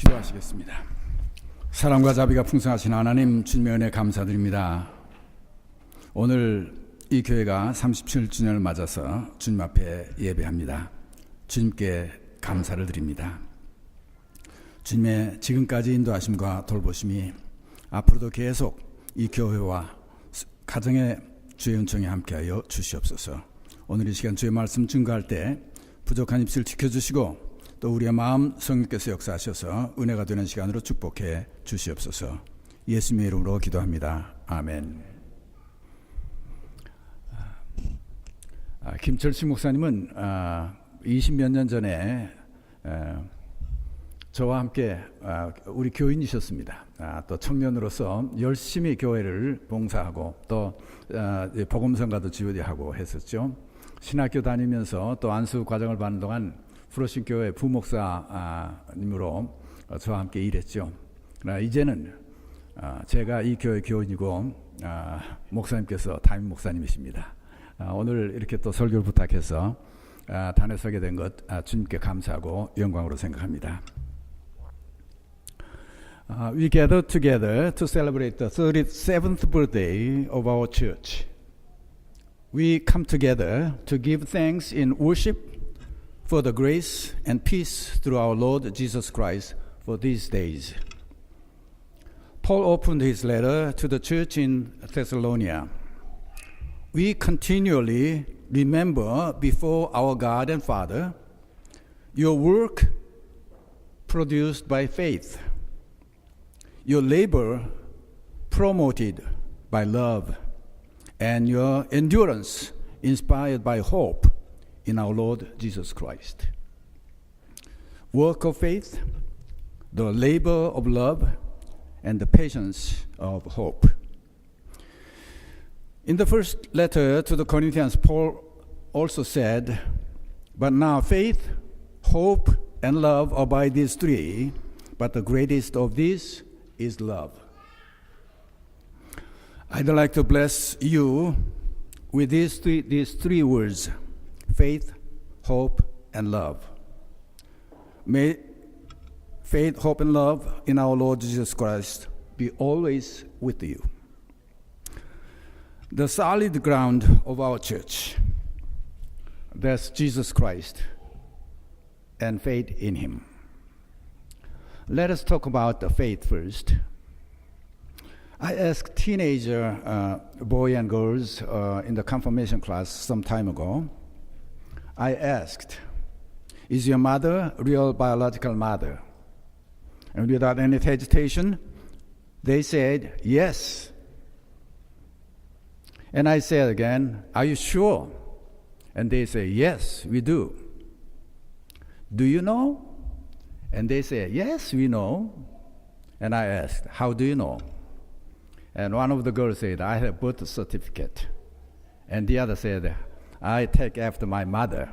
기도하시겠습니다. 사랑과 자비가 풍성하신 하나님 주님의 은혜 감사드립니다. 오늘 이 교회가 37주년을 맞아서 주님 앞에 예배합니다. 주님께 감사를 드립니다. 주님의 지금까지 인도하심과 돌보심이 앞으로도 계속 이 교회와 가정의 주의 은총에 함께하여 주시옵소서. 오늘 이 시간 주의 말씀 증거할 때 부족한 입술 지켜주시고 또 우리의 마음 성령께서 역사하셔서 은혜가 되는 시간으로 축복해 주시옵소서. 예수님의 이름으로 기도합니다. 아멘. 아, 김철식 목사님은 아, 20몇 년 전에 아, 저와 함께 아, 우리 교인이셨습니다. 아, 또 청년으로서 열심히 교회를 봉사하고 또 아, 복음성가도 지휘하고 했었죠. 신학교 다니면서 또 안수 과정을 받는 동안 프로신 교회 부목사님으로 저와 함께 일했죠. 이제는 아, 제가 이 교회 교인이고 아, 목사님께서 담임 목사님이십니다. 아, 오늘 이렇게 또 설교를 부탁해서 단에 서게 된 것 주님께 감사하고 영광으로 생각합니다. Uh, we gather together to celebrate the 37th birthday of our church. We come together to give thanks in worship for the grace and peace through our Lord Jesus Christ for these days. Paul opened his letter to the church in Thessalonica. We continually remember before our God and Father your work produced by faith your labor promoted by love, and your endurance inspired by hope in our Lord Jesus Christ. Work of faith, the labor of love, and the patience of hope. In the first letter to the Corinthians, Paul also said, But now faith, hope, and love are by these three, but the greatest of these is love. I'd like to bless you with these three, these three words faith, hope, and love. May faith, hope, and love in our Lord Jesus Christ be always with you. The solid ground of our church, that's Jesus Christ and faith in Him. Let us talk about the faith first. I asked teenager uh, boy and girls uh, in the confirmation class some time ago. I asked, "Is your mother real biological mother?" And without any hesitation, they said yes. And I said again, "Are you sure?" And they say, "Yes, we do." Do you know? And they say, Yes, we know. And I asked, How do you know? And one of the girls said, I have birth certificate. And the other said, I take after my mother.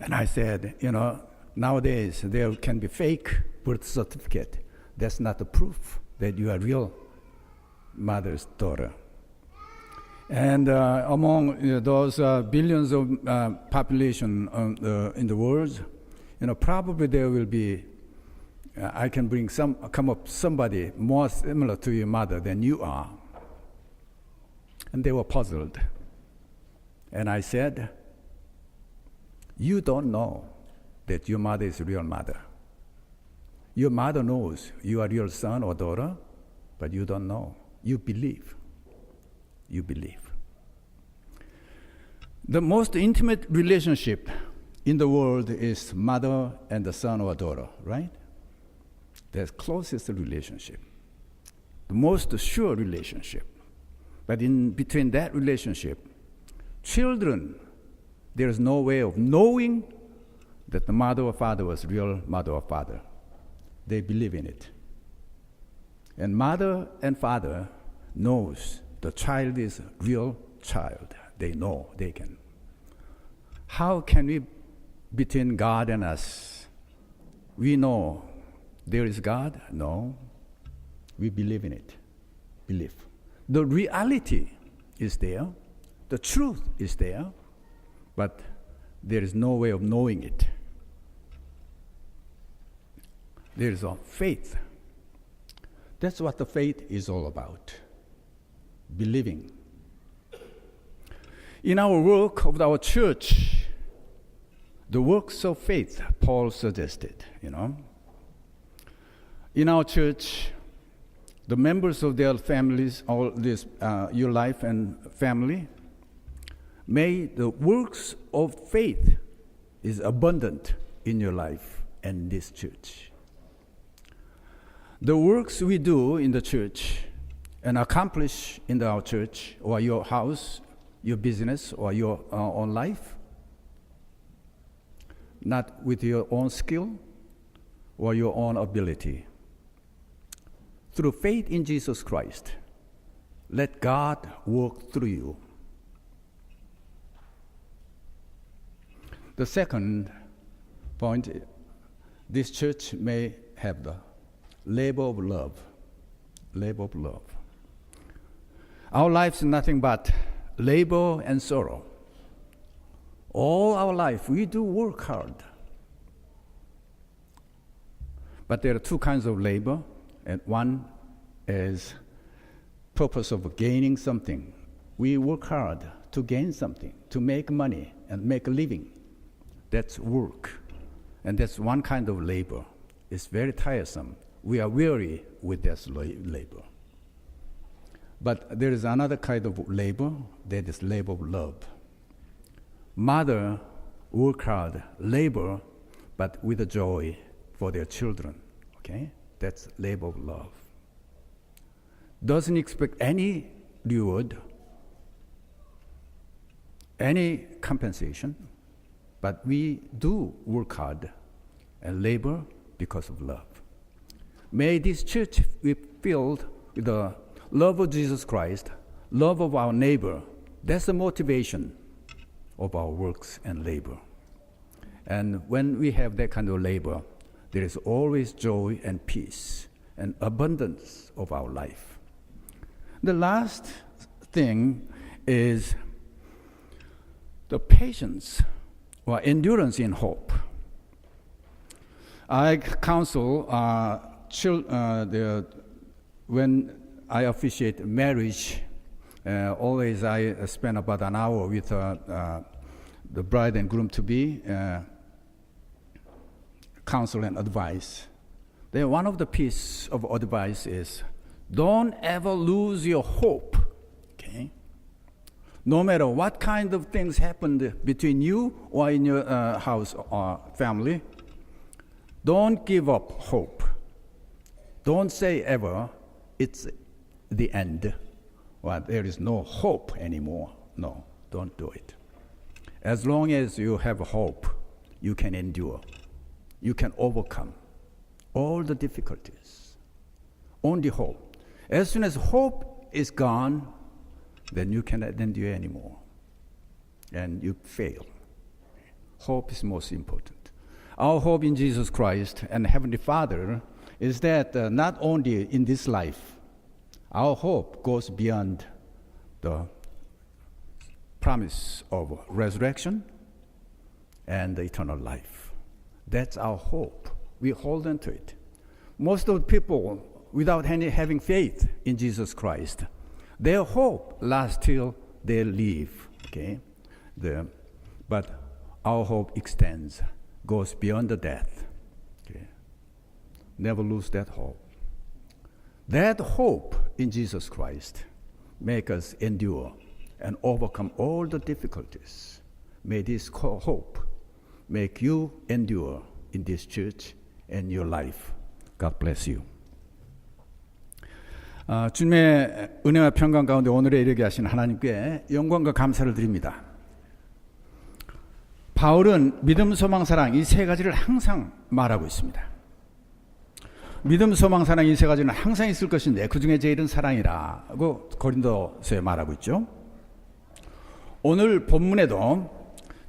And I said, You know, nowadays there can be fake birth certificate. That's not the proof that you are real mother's daughter. And uh, among you know, those uh, billions of uh, population in the world, you know, probably there will be. I can bring some, come up somebody more similar to your mother than you are. And they were puzzled. And I said, You don't know that your mother is real mother. Your mother knows you are your son or daughter, but you don't know. You believe you believe. The most intimate relationship in the world is mother and the son or daughter, right? The closest relationship, the most sure relationship. But in between that relationship, children, there is no way of knowing that the mother or father was real mother or father. They believe in it. And mother and father knows the child is real child. They know they can. How can we, between God and us, we know there is God? No. We believe in it. Believe. The reality is there, the truth is there, but there is no way of knowing it. there is a faith. That's what the faith is all about. Believing. In our work of our church, the works of faith, Paul suggested, you know. In our church, the members of their families, all this, uh, your life and family, may the works of faith is abundant in your life and this church. The works we do in the church and accomplish in our church or your house, your business, or your uh, own life, not with your own skill or your own ability. Through faith in Jesus Christ, let God work through you. The second point this church may have the labor of love. Labor of love. Our lives is nothing but labor and sorrow. All our life, we do work hard. But there are two kinds of labor, and one is purpose of gaining something. We work hard to gain something, to make money and make a living. That's work. And that's one kind of labor. It's very tiresome. We are weary with this labor. But there is another kind of labor that is labor of love. Mother work hard, labor, but with joy for their children. Okay? That's labor of love. Doesn't expect any reward, any compensation, but we do work hard and labor because of love. May this church be filled with the love of Jesus Christ, love of our neighbor. That's the motivation of our works and labor. And when we have that kind of labor, there is always joy and peace and abundance of our life. The last thing is the patience or endurance in hope. I counsel uh, uh, the, when I officiate marriage, uh, always I spend about an hour with uh, uh, the bride and groom to be, uh, counsel and advice. Then one of the piece of advice is don't ever lose your hope. Okay? No matter what kind of things happened between you or in your uh, house or family, don't give up hope. Don't say ever it's the end or there is no hope anymore. No, don't do it. As long as you have hope, you can endure. You can overcome all the difficulties. Only hope. As soon as hope is gone, then you cannot endure anymore. And you fail. Hope is most important. Our hope in Jesus Christ and Heavenly Father is that uh, not only in this life, our hope goes beyond the promise of resurrection and the eternal life. That's our hope. We hold on to it. Most of the people, without any, having faith in Jesus Christ, their hope lasts till they leave. Okay, the, but our hope extends, goes beyond the death. Okay, never lose that hope. That hope in Jesus Christ make us endure and overcome all the difficulties. May this hope make you endure in this church and your life. God bless you. 아, 주님의 은혜와 평강 가운데 오늘에 이르게 하신 하나님께 영광과 감사를 드립니다. 바울은 믿음, 소망, 사랑 이 세 가지를 항상 말하고 있습니다. 믿음, 소망, 사랑 이 세 가지는 항상 있을 것인데 그 중에 제일은 사랑이라고 고린도서에 말하고 있죠. 오늘 본문에도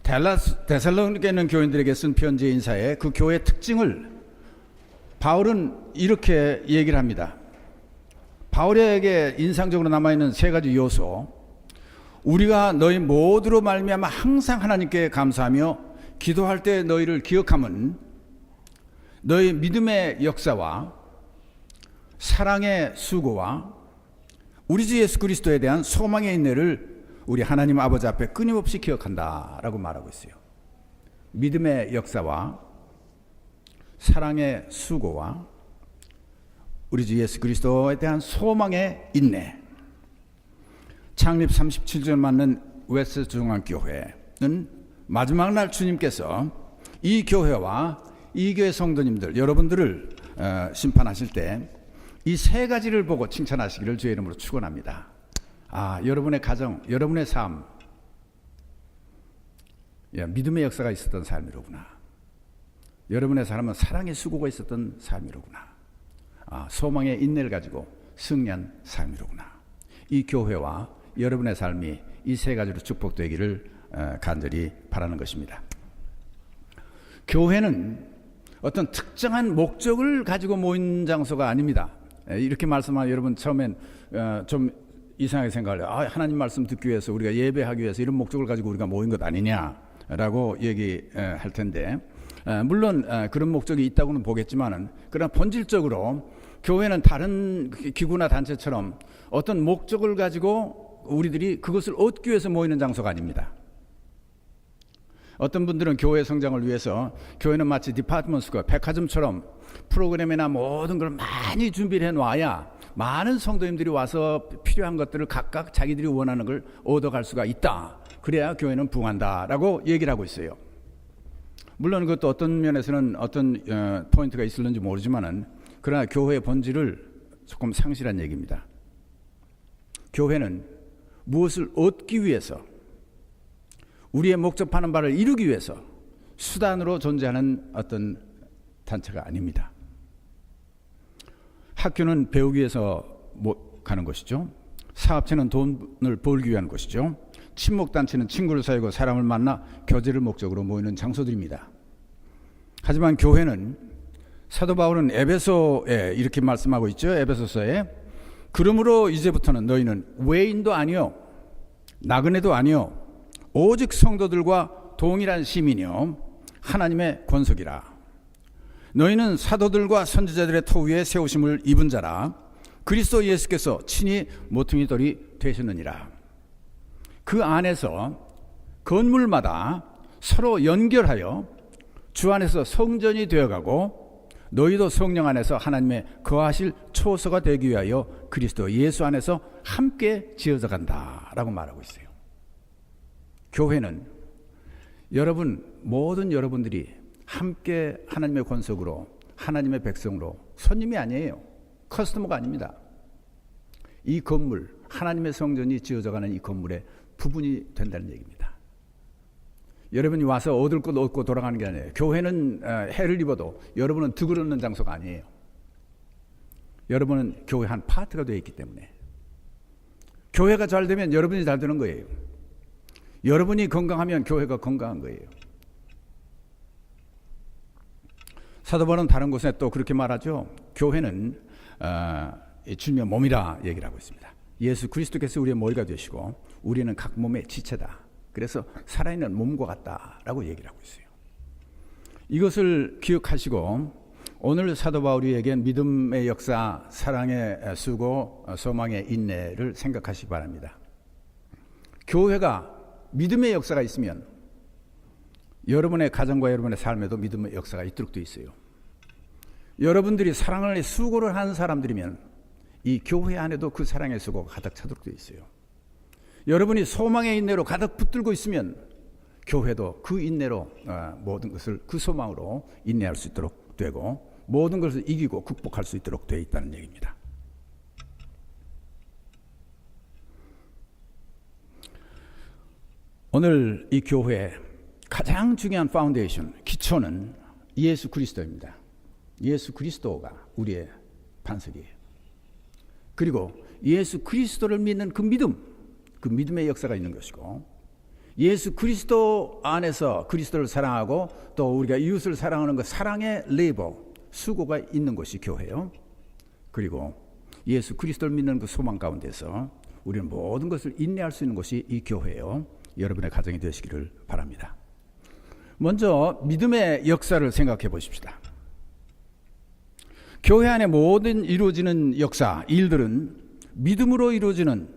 델라스 데살로니게 있는 교인들에게 쓴 편지 인사에 그 교회 특징을 바울은 이렇게 얘기를 합니다. 바울에게 인상적으로 남아 있는 세 가지 요소. 우리가 너희 모두로 말미암아 항상 하나님께 감사하며 기도할 때 너희를 기억함은 너희 믿음의 역사와 사랑의 수고와 우리 주 예수 그리스도에 대한 소망의 인내를 우리 하나님 아버지 앞에 끊임없이 기억한다라고 말하고 있어요. 믿음의 역사와 사랑의 수고와 우리 주 예수 그리스도에 대한 소망의 인내. 창립 37절 맞는 웨스트 중앙교회는 마지막 날 주님께서 이 교회와 이 교회 성도님들 여러분들을 어, 심판하실 때 이 세 가지를 보고 칭찬하시기를 주의 이름으로 축원합니다. 아, 여러분의 가정, 여러분의 삶, 예, 믿음의 역사가 있었던 삶이로구나. 여러분의 삶은 사랑의 수고가 있었던 삶이로구나. 아, 소망의 인내를 가지고 승리한 삶이로구나. 이 교회와 여러분의 삶이 이 세 가지로 축복되기를 어, 간절히 바라는 것입니다. 교회는 어떤 특정한 목적을 가지고 모인 장소가 아닙니다. 예, 이렇게 말씀하면 여러분 처음엔 어, 좀 이상하게 생각을 해요. 아, 하나님 말씀 듣기 위해서 우리가 예배하기 위해서 이런 목적을 가지고 우리가 모인 것 아니냐라고 얘기할 텐데 어, 물론 그런 목적이 있다고는 보겠지만은 그러나 본질적으로 교회는 다른 기구나 단체처럼 어떤 목적을 가지고 우리들이 그것을 얻기 위해서 모이는 장소가 아닙니다. 어떤 분들은 교회 성장을 위해서 교회는 마치 디파트먼트 스토어, 백화점처럼 프로그램이나 모든 걸 많이 준비를 해 놔야 많은 성도님들이 와서 필요한 것들을 각각 자기들이 원하는 걸 얻어갈 수가 있다. 그래야 교회는 부흥한다라고 얘기를 하고 있어요. 물론 그것도 어떤 면에서는 어떤 어, 포인트가 있을는지 모르지만은 그러나 교회의 본질을 조금 상실한 얘기입니다. 교회는 무엇을 얻기 위해서 우리의 목적하는 바를 이루기 위해서 수단으로 존재하는 어떤 단체가 아닙니다. 학교는 배우기 위해서 못 가는 것이죠. 사업체는 돈을 벌기 위한 것이죠. 친목단체는 친구를 사귀고 사람을 만나 교제를 목적으로 모이는 장소들입니다. 하지만 교회는 사도 바울은 에베소에 이렇게 말씀하고 있죠. 에베소서에 그러므로 이제부터는 너희는 외인도 아니요 나그네도 아니요 오직 성도들과 동일한 시민이요 하나님의 권속이라 너희는 사도들과 선지자들의 터 위에 세우심을 입은 자라 그리스도 예수께서 친히 모퉁이 돌이 되셨느니라 그 안에서 건물마다 서로 연결하여 주 안에서 성전이 되어가고 너희도 성령 안에서 하나님의 거하실 초소가 되기 위하여 그리스도 예수 안에서 함께 지어져 간다라고 말하고 있어요. 교회는 여러분 모든 여러분들이 함께 하나님의 권속으로 하나님의 백성으로 손님이 아니에요. 커스터머가 아닙니다. 이 건물 하나님의 성전이 지어져가는 이 건물의 부분이 된다는 얘기입니다. 여러분이 와서 얻을 것 얻고 돌아가는 게 아니에요. 교회는 어, 해를 입어도 여러분은 득을 얻는 장소가 아니에요. 여러분은 교회 한 파트가 되어 있기 때문에 교회가 잘 되면 여러분이 잘 되는 거예요. 여러분이 건강하면 교회가 건강한 거예요. 사도 바울은 다른 곳에 또 그렇게 말하죠. 교회는 어, 주님의 몸이라 얘기를 하고 있습니다. 예수 그리스도께서 우리의 머리가 되시고 우리는 각 몸의 지체다. 그래서 살아있는 몸과 같다라고 얘기를 하고 있어요. 이것을 기억하시고 오늘 사도 바울이에게 믿음의 역사, 사랑의 수고, 소망의 인내를 생각하시기 바랍니다. 교회가 믿음의 역사가 있으면 여러분의 가정과 여러분의 삶에도 믿음의 역사가 있도록 되어 있어요. 여러분들이 사랑을 수고를 하는 사람들이면 이 교회 안에도 그 사랑의 수고가 가득 차도록 되어 있어요. 여러분이 소망의 인내로 가득 붙들고 있으면 교회도 그 인내로 어, 모든 것을 그 소망으로 인내할 수 있도록 되고 모든 것을 이기고 극복할 수 있도록 되어 있다는 얘기입니다. 오늘 이 교회의 가장 중요한 파운데이션, 기초는 예수 그리스도입니다. 예수 그리스도가 우리의 반석이에요. 그리고 예수 그리스도를 믿는 그 믿음, 그 믿음의 역사가 있는 것이고, 예수 그리스도 안에서 그리스도를 사랑하고 또 우리가 이웃을 사랑하는 그 사랑의 레이버, 수고가 있는 것이 교회요. 그리고 예수 그리스도를 믿는 그 소망 가운데서 우리는 모든 것을 인내할 수 있는 것이 이 교회요. 여러분의 가정이 되시기를 바랍니다. 먼저 믿음의 역사를 생각해 보십시다. 교회 안에 모든 이루어지는 역사, 일들은 믿음으로 이루어지는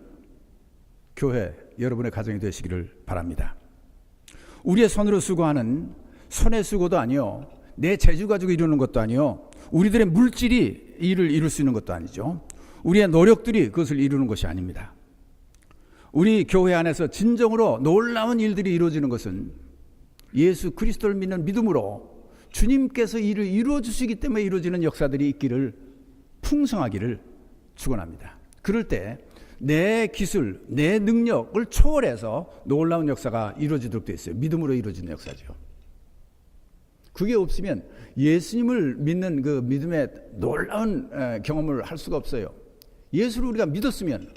교회 여러분의 가정이 되시기를 바랍니다. 우리의 손으로 수고하는 손의 수고도 아니요. 내 재주 가지고 이루는 것도 아니요. 우리들의 물질이 일을 이룰 수 있는 것도 아니죠. 우리의 노력들이 그것을 이루는 것이 아닙니다. 우리 교회 안에서 진정으로 놀라운 일들이 이루어지는 것은 예수 그리스도를 믿는 믿음으로 주님께서 일을 이루어 주시기 때문에 이루어지는 역사들이 있기를 풍성하기를 축원합니다. 그럴 때 내 기술, 내 능력을 초월해서 놀라운 역사가 이루어지도록 되어 있어요. 믿음으로 이루어지는 역사죠. 그게 없으면 예수님을 믿는 그 믿음의 놀라운 경험을 할 수가 없어요. 예수를 우리가 믿었으면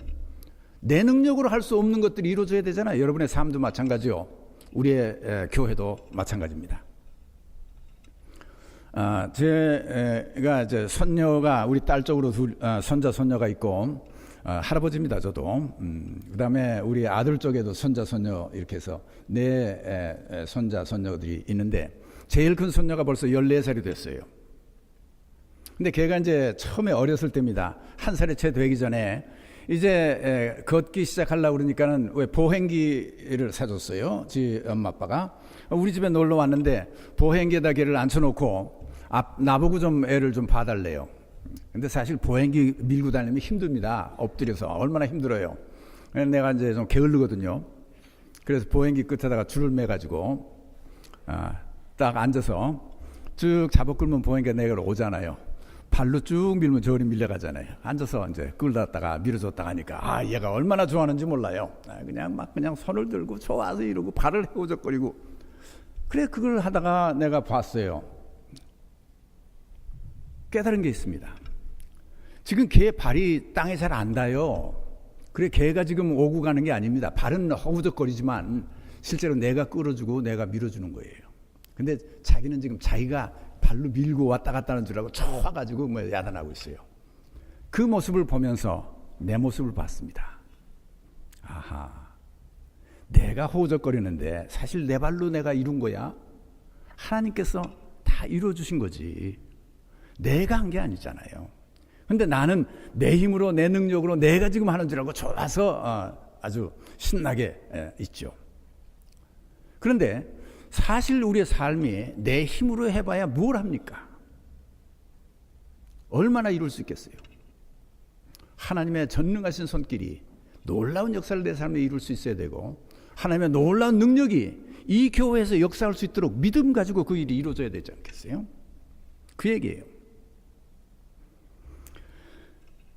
내 능력으로 할 수 없는 것들이 이루어져야 되잖아요. 여러분의 삶도 마찬가지요. 우리의 교회도 마찬가지입니다. 아, 제가 이제 손녀가 우리 딸 쪽으로 둘, 아, 손자 손녀가 있고 아, 할아버지입니다. 저도. 음, 그다음에 우리 아들 쪽에도 손자 손녀 이렇게 해서 네 에, 에, 손자 손녀들이 있는데 제일 큰 손녀가 벌써 14살이 됐어요. 근데 걔가 이제 처음에 어렸을 때입니다. 한 살이 채 되기 전에 이제 걷기 시작하려고 그러니까는 왜 보행기를 사줬어요. 지 엄마 아빠가. 우리 집에 놀러 왔는데 보행기에다 걔를 앉혀놓고 앞, 나보고 좀 애를 좀 봐달래요. 근데 사실 보행기 밀고 다니면 힘듭니다. 엎드려서. 얼마나 힘들어요. 내가 이제 좀 게을르거든요. 그래서 보행기 끝에다가 줄을 매가지고, 아, 딱 앉아서 쭉 잡아 끌면 보행기가 내가 오잖아요. 발로 쭉 밀면 저리 밀려가잖아요. 앉아서 이제 끌다다가 밀어줬다 하니까 아 얘가 얼마나 좋아하는지 몰라요. 아, 그냥 막 그냥 손을 들고 좋아서 이러고 발을 헤어적거리고 그래 그걸 하다가 내가 봤어요. 깨달은 게 있습니다. 지금 걔 발이 땅에 잘 안 닿아요. 그래 걔가 지금 오고 가는 게 아닙니다. 발은 허우적거리지만 실제로 내가 끌어주고 내가 밀어주는 거예요. 근데 자기는 지금 자기가 발로 밀고 왔다 갔다 하는 줄 알고 좋아가지고 뭐 야단하고 있어요. 그 모습을 보면서 내 모습을 봤습니다. 아하. 내가 호적거리는데 사실 내 발로 내가 이룬 거야? 하나님께서 다 이루어 주신 거지. 내가 한 게 아니잖아요. 근데 나는 내 힘으로 내 능력으로 내가 지금 하는 줄 알고 좋아서 어, 아주 신나게 있죠. 그런데 사실 우리의 삶이 내 힘으로 해봐야 뭘 합니까? 얼마나 이룰 수 있겠어요? 하나님의 전능하신 손길이 놀라운 역사를 내 삶에 이룰 수 있어야 되고 하나님의 놀라운 능력이 이 교회에서 역사할 수 있도록 믿음 가지고 그 일이 이루어져야 되지 않겠어요? 그 얘기예요.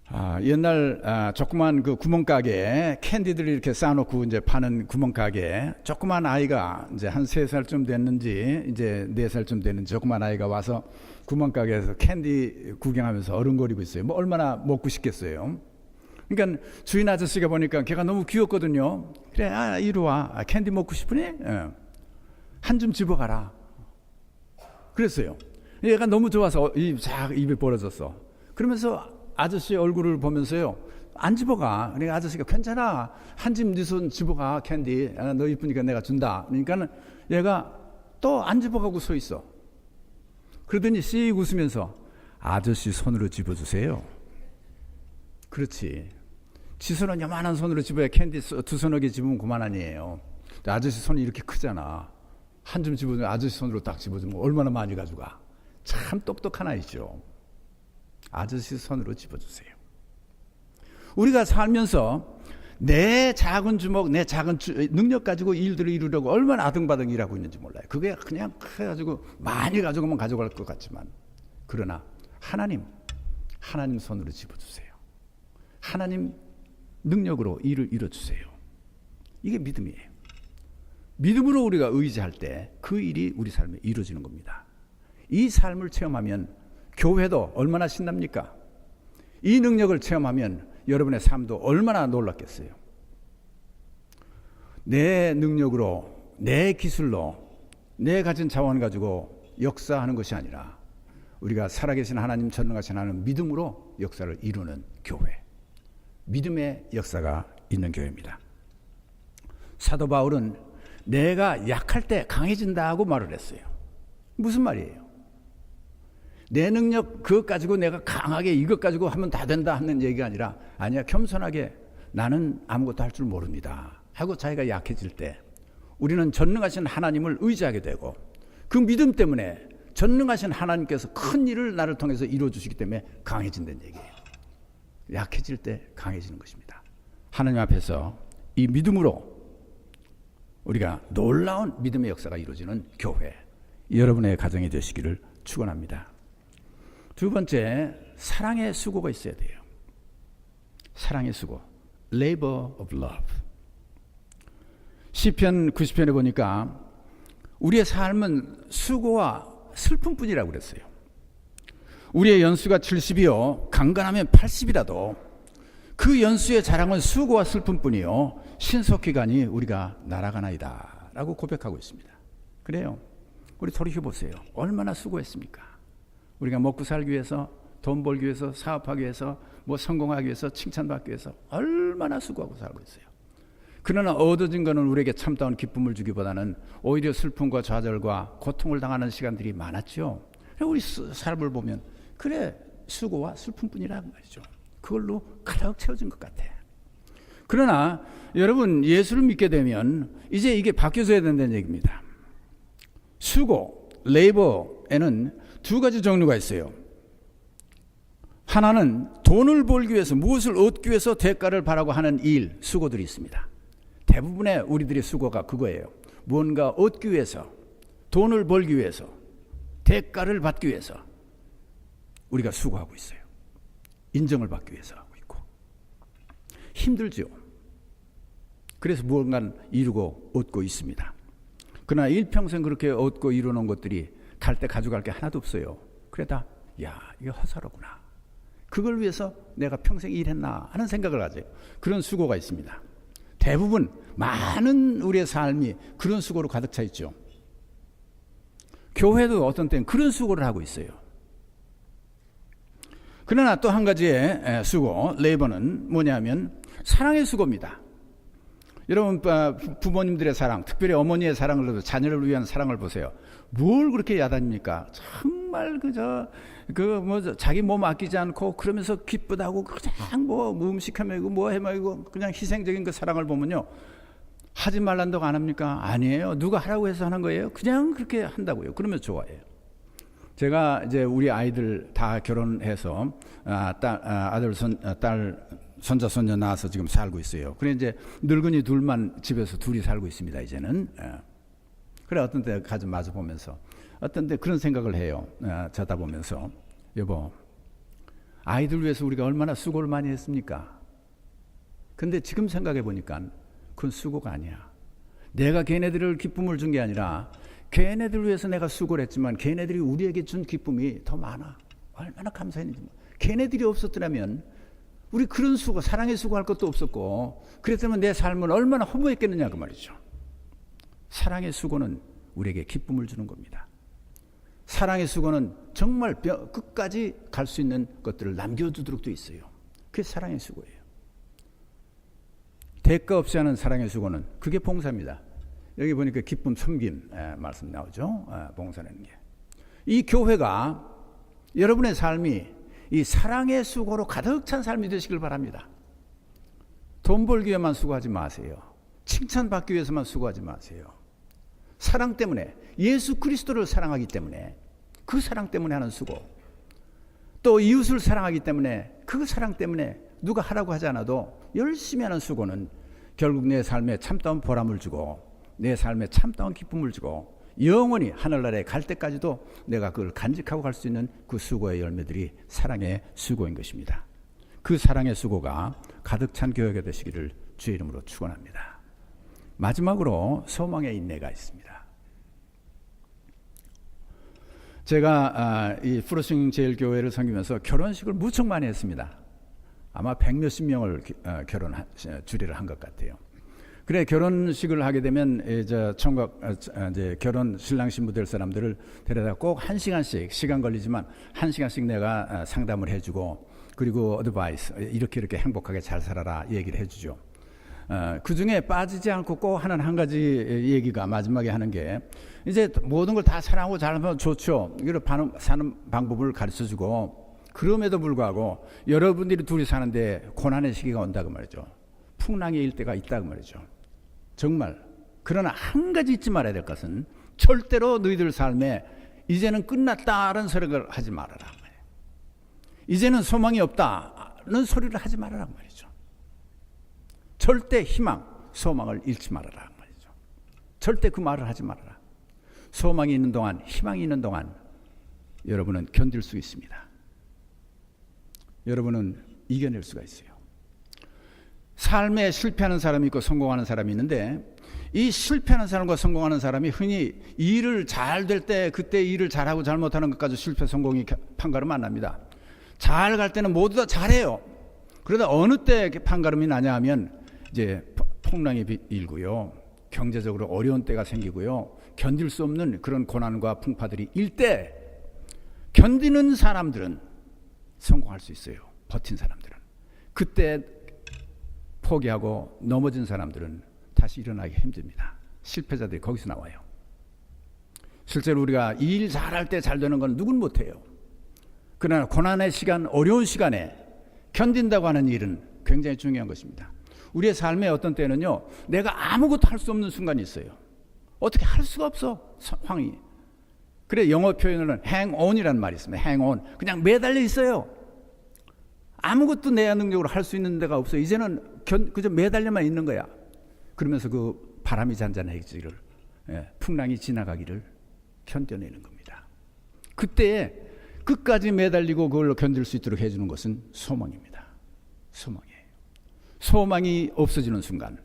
아, 옛날 아, 조그만 그 구멍가게 캔디들을 이렇게 쌓아놓고 이제 파는 구멍가게 조그만 아이가 이제 한 세 살쯤 됐는지 이제 네 살쯤 됐는지 조그만 아이가 와서 구멍가게에서 캔디 구경하면서 어른거리고 있어요. 뭐 얼마나 먹고 싶겠어요. 그러니까 주인 아저씨가 보니까 걔가 너무 귀엽거든요. 그래, 아, 이리 와. 아, 캔디 먹고 싶으니? 예. 한줌 집어가라. 그랬어요. 얘가 너무 좋아서 입, 작 입이 벌어졌어. 그러면서 아저씨 얼굴을 보면서요. 안 집어가. 그러니까 아저씨가 괜찮아. 한 집 네 손 집어가 캔디. 아, 너 이쁘니까 내가 준다. 그러니까 얘가 또 안 집어가고 서 있어. 그러더니 씩 웃으면서 아저씨 손으로 집어주세요. 그렇지. 지 손은 요만한 손으로 집어야 캔디 두 손어게 집으면 그만 아니에요. 아저씨 손이 이렇게 크잖아. 한 줌 집어주면 아저씨 손으로 딱 집어주면 얼마나 많이 가져가. 참 똑똑한 아이죠. 아저씨 손으로 집어주세요. 우리가 살면서 내 작은 주먹, 내 작은 주, 능력 가지고 일들을 이루려고 얼마나 아등바등 일하고 있는지 몰라요. 그게 그냥 해가지고 많이 가져가면 가져갈 것 같지만 그러나 하나님, 하나님 손으로 집어주세요. 하나님 능력으로 일을 이뤄주세요. 이게 믿음이에요. 믿음으로 우리가 의지할 때 그 일이 우리 삶에 이루어지는 겁니다. 이 삶을 체험하면 교회도 얼마나 신납니까? 이 능력을 체험하면 여러분의 삶도 얼마나 놀랍겠어요. 내 능력으로, 내 기술로, 내 가진 자원 가지고 역사하는 것이 아니라 우리가 살아계신 하나님 전능하신 하나님 믿음으로 역사를 이루는 교회. 믿음의 역사가 있는 교회입니다. 사도 바울은 내가 약할 때 강해진다고 말을 했어요. 무슨 말이에요? 내 능력 그것 가지고 내가 강하게 이것 가지고 하면 다 된다 하는 얘기가 아니라 아니야 겸손하게 나는 아무것도 할 줄 모릅니다 하고 자기가 약해질 때 우리는 전능하신 하나님을 의지하게 되고 그 믿음 때문에 전능하신 하나님께서 큰 일을 나를 통해서 이루어 주시기 때문에 강해진다는 얘기예요. 약해질 때 강해지는 것입니다. 하나님 앞에서 이 믿음으로 우리가 놀라운 믿음의 역사가 이루어지는 교회 여러분의 가정이 되시기를 축원합니다. 두 번째 사랑의 수고가 있어야 돼요. 사랑의 수고. labor of love. 시편 90편에 보니까 우리의 삶은 수고와 슬픔뿐이라고 그랬어요. 우리의 연수가 70이요. 강간하면 80이라도 그 연수의 자랑은 수고와 슬픔뿐이요. 신속히 가니 우리가 날아가나이다. 라고 고백하고 있습니다. 그래요. 우리 돌이켜 보세요. 얼마나 수고했습니까? 우리가 먹고 살기 위해서, 돈 벌기 위해서, 사업하기 위해서, 뭐 성공하기 위해서, 칭찬받기 위해서 얼마나 수고하고 살고 있어요. 그러나 얻어진 것은 우리에게 참다운 기쁨을 주기보다는 오히려 슬픔과 좌절과 고통을 당하는 시간들이 많았죠. 우리 삶을 보면 그래 수고와 슬픔뿐이라는 말이죠. 그걸로 가득 채워진 것 같아. 그러나 여러분 예수를 믿게 되면 이제 이게 바뀌어져야 된다는 얘기입니다. 수고, 레이버에는 두 가지 종류가 있어요. 하나는 돈을 벌기 위해서 무엇을 얻기 위해서 대가를 바라고 하는 일, 수고들이 있습니다. 대부분의 우리들의 수고가 그거예요. 무언가 얻기 위해서, 돈을 벌기 위해서, 대가를 받기 위해서 우리가 수고하고 있어요. 인정을 받기 위해서 하고 있고. 힘들죠. 그래서 무언가를 이루고 얻고 있습니다. 그러나 일평생 그렇게 얻고 이루는 것들이 갈 때 가져갈 게 하나도 없어요. 그러다, 야, 이게 허사로구나. 그걸 위해서 내가 평생 일했나 하는 생각을 가져요. 그런 수고가 있습니다. 대부분 많은 우리의 삶이 그런 수고로 가득 차 있죠. 교회도 어떤 때는 그런 수고를 하고 있어요. 그러나 또 한 가지의 수고, 레이버는 뭐냐면 사랑의 수고입니다. 여러분 부모님들의 사랑, 특별히 어머니의 사랑을 자녀를 위한 사랑을 보세요. 뭘 그렇게 야단입니까? 정말 그저 그 뭐 자기 몸 아끼지 않고 그러면서 기쁘다고 그냥 뭐 음식 해먹이고 뭐 해먹이고 그냥 희생적인 그 사랑을 보면요. 하지 말란다고 안 합니까? 아니에요. 누가 하라고 해서 하는 거예요? 그냥 그렇게 한다고요. 그러면 좋아해요. 제가 이제 우리 아이들 다 결혼해서 아, 딸, 아, 아들, 손, 아, 딸, 손자, 손녀 낳아서 지금 살고 있어요. 그래 이제 늙은이 둘만 집에서 둘이 살고 있습니다. 이제는. 예. 그래 어떤 때 가좀 마주 보면서 어떤 때 그런 생각을 해요. 아, 자다 보면서 여보 아이들 위해서 우리가 얼마나 수고를 많이 했습니까? 근데 지금 생각해 보니까 그건 수고가 아니야. 내가 걔네들을 기쁨을 준 게 아니라 걔네들 위해서 내가 수고를 했지만 걔네들이 우리에게 준 기쁨이 더 많아. 얼마나 감사했는지. 걔네들이 없었더라면 우리 그런 수고, 사랑의 수고할 것도 없었고 그랬다면 내 삶은 얼마나 허무했겠느냐 그 말이죠. 사랑의 수고는 우리에게 기쁨을 주는 겁니다. 사랑의 수고는 정말 끝까지 갈 수 있는 것들을 남겨두도록 돼 있어요. 그게 사랑의 수고예요. 대가 없이 하는 사랑의 수고는 그게 봉사입니다. 여기 보니까 기쁨, 섬김 말씀 나오죠. 봉사라는 게. 이 교회가 여러분의 삶이 이 사랑의 수고로 가득 찬 삶이 되시길 바랍니다. 돈 벌기 위해만 수고하지 마세요. 칭찬받기 위해서만 수고하지 마세요. 사랑 때문에 예수 그리스도를 사랑하기 때문에 그 사랑 때문에 하는 수고. 또 이웃을 사랑하기 때문에 그 사랑 때문에 누가 하라고 하지 않아도 열심히 하는 수고는 결국 내 삶에 참다운 보람을 주고 내 삶에 참다운 기쁨을 주고 영원히 하늘나라에 갈 때까지도 내가 그걸 간직하고 갈 수 있는 그 수고의 열매들이 사랑의 수고인 것입니다. 그 사랑의 수고가 가득 찬 교회가 되시기를 주의 이름으로 축원합니다. 마지막으로 소망의 인내가 있습니다. 제가 아, 이 프로싱 제일교회를 섬기면서 결혼식을 무척 많이 했습니다. 아마 백 몇십 명을 어, 결혼 주례를 한 것 같아요. 그래 결혼식을 하게 되면 이제 청각 이제 결혼 신랑 신부 될 사람들을 데려다 꼭 한 시간씩 시간 걸리지만 한 시간씩 내가 어, 상담을 해주고 그리고 어드바이스 이렇게 이렇게 행복하게 잘 살아라 얘기를 해주죠. 어, 그 중에 빠지지 않고 꼭 하는 한 가지 얘기가 마지막에 하는 게 이제 모든 걸 다 사랑하고 잘하면 좋죠. 반- 사는 방법을 가르쳐 주고 그럼에도 불구하고 여러분들이 둘이 사는데 고난의 시기가 온다고 말이죠. 풍랑이 일 때가 있다고 말이죠. 정말. 그러나 한 가지 잊지 말아야 될 것은 절대로 너희들 삶에 이제는 끝났다는 소리를 하지 말아라. 이제는 소망이 없다는 소리를 하지 말아라 말이죠. 절대 희망, 소망을 잃지 말아라 말이죠. 절대 그 말을 하지 말아라. 소망이 있는 동안, 희망이 있는 동안 여러분은 견딜 수 있습니다. 여러분은 이겨낼 수가 있어요. 삶에 실패하는 사람이 있고 성공하는 사람이 있는데 이 실패하는 사람과 성공하는 사람이 흔히 일을 잘 될 때 그때 일을 잘하고 잘못하는 것까지 실패 성공이 판가름 안 납니다. 잘 갈 때는 모두 다 잘해요. 그러다 어느 때 판가름이 나냐 하면 이제 폭랑이 일고요. 경제적으로 어려운 때가 생기고요. 견딜 수 없는 그런 고난과 풍파들이 일때 견디는 사람들은 성공할 수 있어요. 버틴 사람들은. 그때 포기하고 넘어진 사람들은 다시 일어나기 힘듭니다. 실패자들이 거기서 나와요. 실제로 우리가 일 잘할 때 잘 되는 건 누군 못해요. 그러나 고난의 시간, 어려운 시간에 견딘다고 하는 일은 굉장히 중요한 것입니다. 우리의 삶의 어떤 때는요, 내가 아무것도 할 수 없는 순간이 있어요. 어떻게 할 수가 없어, 상황이. 그래, 영어 표현으로는 hang on이라는 말이 있습니다. hang on. 그냥 매달려 있어요. 아무것도 내 능력으로 할 수 있는 데가 없어. 이제는 견, 그저 매달려만 있는 거야. 그러면서 그 바람이 잔잔해지기를, 예, 풍랑이 지나가기를 견뎌내는 겁니다. 그때 끝까지 매달리고 그걸로 견딜 수 있도록 해주는 것은 소망입니다. 소망이에요. 소망이 없어지는 순간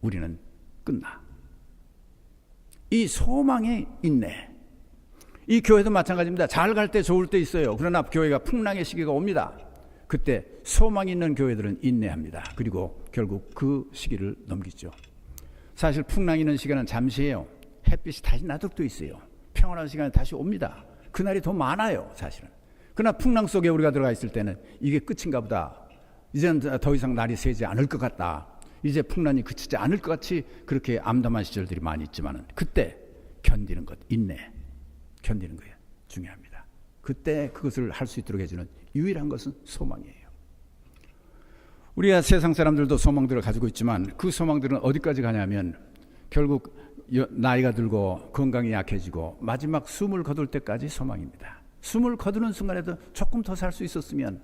우리는 끝나. 이 소망에 있네. 이 교회도 마찬가지입니다. 잘 갈 때 좋을 때 있어요. 그러나 교회가 풍랑의 시기가 옵니다. 그때 소망 있는 교회들은 인내합니다. 그리고 결국 그 시기를 넘기죠. 사실 풍랑 있는 시간은 잠시예요. 햇빛이 다시 나득도 있어요. 평온한 시간이 다시 옵니다. 그날이 더 많아요, 사실은. 그러나 풍랑 속에 우리가 들어가 있을 때는 이게 끝인가 보다. 이제는 더 이상 날이 새지 않을 것 같다. 이제 풍랑이 그치지 않을 것 같이 그렇게 암담한 시절들이 많이 있지만은 그때 견디는 것, 인내, 견디는 거예요. 중요합니다. 그때 그것을 할 수 있도록 해주는 유일한 것은 소망이에요. 우리가 세상 사람들도 소망들을 가지고 있지만 그 소망들은 어디까지 가냐면 결국 나이가 들고 건강이 약해지고 마지막 숨을 거둘 때까지 소망입니다. 숨을 거두는 순간에도 조금 더 살 수 있었으면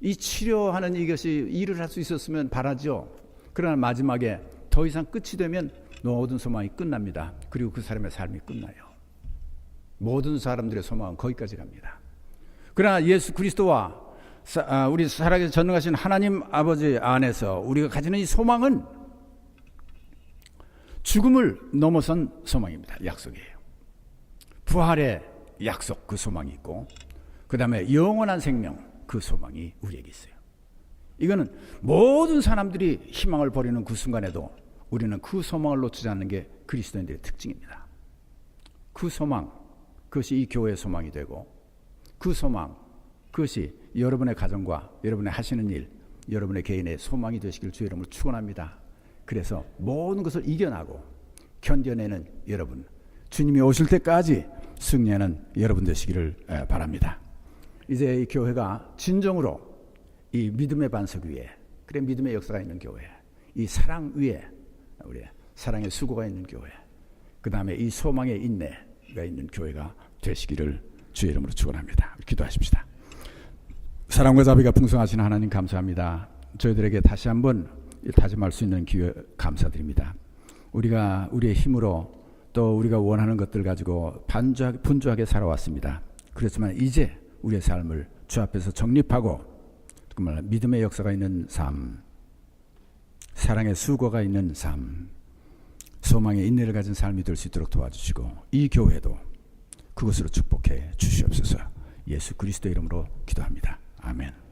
이 치료하는 이것이 일을 할 수 있었으면 바라죠. 그러나 마지막에 더 이상 끝이 되면 모든 소망이 끝납니다. 그리고 그 사람의 삶이 끝나요. 모든 사람들의 소망은 거기까지 갑니다. 그러나 예수 그리스도와 우리 살아계신 전능하신 하나님 아버지 안에서 우리가 가지는 이 소망은 죽음을 넘어선 소망입니다. 약속이에요. 부활의 약속 그 소망이 있고 그 다음에 영원한 생명 그 소망이 우리에게 있어요. 이거는 모든 사람들이 희망을 버리는 그 순간에도 우리는 그 소망을 놓치지 않는 게 그리스도인들의 특징입니다. 그 소망, 그것이 이 교회의 소망이 되고 그 소망, 그것이 여러분의 가정과 여러분의 하시는 일, 여러분의 개인의 소망이 되시길 주의 이름으로 축원합니다. 그래서 모든 것을 이겨나고 견뎌내는 여러분, 주님이 오실 때까지 승리하는 여러분 되시기를 바랍니다. 이제 이 교회가 진정으로 이 믿음의 반석 위에, 그래 믿음의 역사가 있는 교회, 이 사랑 위에 우리 사랑의 수고가 있는 교회, 그 다음에 이 소망의 인내가 있는 교회가 되시기를 주의 이름으로 축원합니다. 기도하십시다. 사랑과 자비가 풍성하신 하나님 감사합니다. 저희들에게 다시 한번 다짐할 수 있는 기회 감사드립니다. 우리가 우리의 힘으로 또 우리가 원하는 것들 가지고 반주하게, 분주하게 살아왔습니다. 그렇지만 이제 우리의 삶을 주 앞에서 정립하고 정말 믿음의 역사가 있는 삶, 사랑의 수고가 있는 삶, 소망의 인내를 가진 삶이 될 수 있도록 도와주시고 이 교회도 그것으로 축복해 주시옵소서. 예수 그리스도 이름으로 기도합니다. 아멘.